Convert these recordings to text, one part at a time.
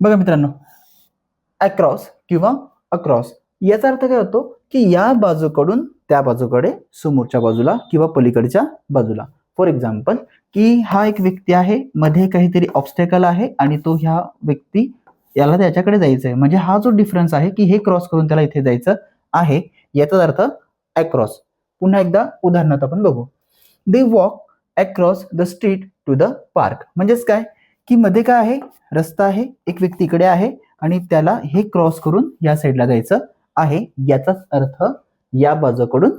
बघा मित्रांनो अक्रॉस किंवा अक्रॉस याचा अर्थ काय होतो की या बाजूकडून त्या बाजूकडे समोरच्या बाजूला किंवा पलीकडच्या बाजूला. फॉर एक्झाम्पल की हा एक व्यक्ती आहे मध्ये काहीतरी ऑब्स्टेकल आहे आणि तो ह्या व्यक्ती याला त्याच्याकडे जायचं आहे म्हणजे हा जो डिफरन्स आहे की हे क्रॉस करून त्याला इथे जायचं आहे याचाच अर्थ अक्रॉस पुन्हा एकदा उदाहरणार्थ आपण बघू. They walk across the street to the park म्हणजेच काय? की मध्ये काय आहे? रस्ता आहे एक व्यक्ती इकडे आहे आणि त्याला हे क्रॉस करून या साईडला जायचं आहे. याचाच अर्थ या बाजूकडून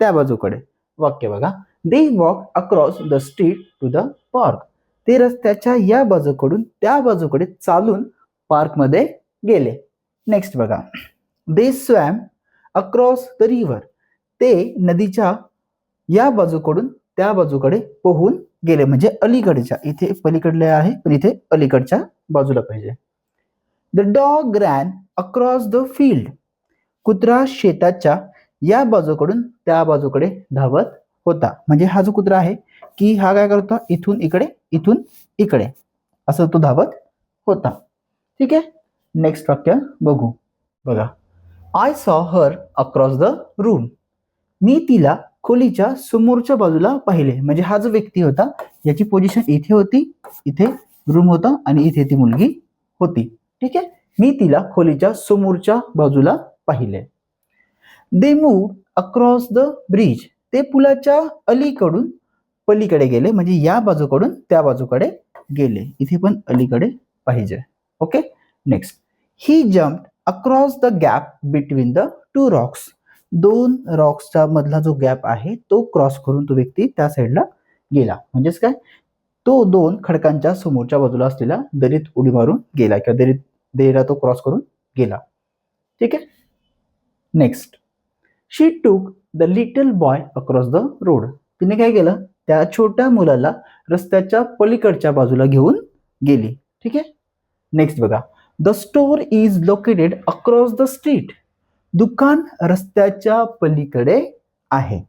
त्या बाजूकडे. वाक्य बघा. They walk across the street to the park ते रस्त्याच्या या बाजूकडून त्या बाजूकडे चालून पार्कमध्ये गेले. नेक्स्ट बघा. They swam across the river ते नदीच्या या बाजूकडून त्या बाजूकडे पोहून गेले. म्हणजे अलीकडच्या. इथे पलीकडले आहे पण इथे अलीकडच्या बाजूला पाहिजे. The dog ran across the field कुत्रा शेताच्या या बाजूकडून त्या बाजूकडे धावत होता. म्हणजे हा जो कुत्रा आहे की हा काय करतो इथून इकडे इथून इकडे. असं तो धावत होता. ठीक आहे? नेक्स्ट वाक्य बघू. बघा. I saw her across the room मी तिला खोलीच्या समोरच्या बाजूला पाहिले. म्हणजे हा जो व्यक्ती होता याची पोझिशन इथे होती इथे रूम होता आणि इथे ती मुलगी होती. ठीक आहे? मी तिला खोलीच्या समोरच्या बाजूला पाहिले. They move across the bridge ते पुलाच्या अलीकडून पलीकडे गेले. म्हणजे या बाजूकडून त्या बाजूकडे गेले. इथे पण अलीकडे पाहिजे. Okay next he jump across the gap between the two rocks दोन रॉक्सचा मधला जो गॅप आहे तो क्रॉस करून तो व्यक्ती त्या साईडला गेला. म्हणजेच काय? तो दोन खडकांच्या समोरच्या बाजूला असलेल्या दरीत उडी मारून गेला किंवा दरीत दरीला तो क्रॉस करून गेला. ठीक आहे? Next she took the little boy across the road तिने काय केलं? त्या छोट्या मुलाला रस्त्याच्या पलीकडच्या बाजूला घेऊन गेली. ठीक आहे? नेक्स्ट बघा. The store is located across the street दुकान रस्त्याच्या पलीकडे आहे.